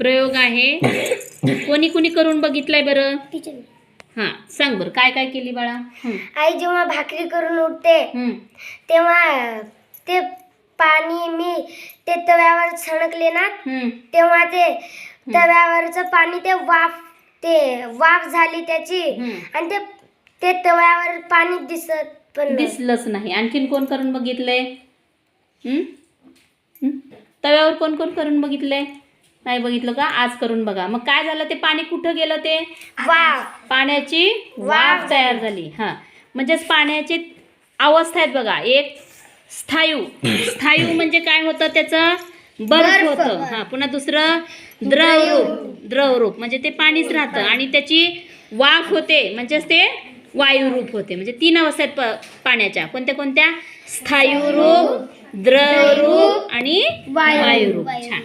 प्रयोग आहे. कोणी कोणी करून बघितलाय बरं? हां सांग बरं काय काय केली बाळा? आई जेव्हा भाकरी करून उठते तेव्हा ते पाणी मी ते तव्यावर सणकले ना. तेव्हा ते तव्यावरचं पाणी ते वाफ ते वाफ झाली त्याची. आणि ते ते तव्यावर पाणी दिसत पण. दिसलंच नाही. आणखीन कोण करून बघितलंय? तव्यावर कोण कोण करून बघितलंय? नाही बघितलं का? आज करून बघा. मग काय झालं ते पाणी कुठं गेलं ते? वाफ. पाण्याची वाफ तयार झाली. हां. म्हणजेच पाण्याची अवस्था आहेत बघा. एक स्थायू. स्थायू म्हणजे काय होतं? त्याचं बर्फ होतं. हां. पुन्हा दुसरं द्रवरूप द्रवरूप म्हणजे ते पाणीच राहतं. आणि त्याची वाफ होते. म्हणजेच ते वायुरूप होते. म्हणजे तीन अवस्था आहेत प- पाण्याच्या. कोणत्या कोणत्या? स्थायू रूप द्रवरूप आणि वायुरूप छान.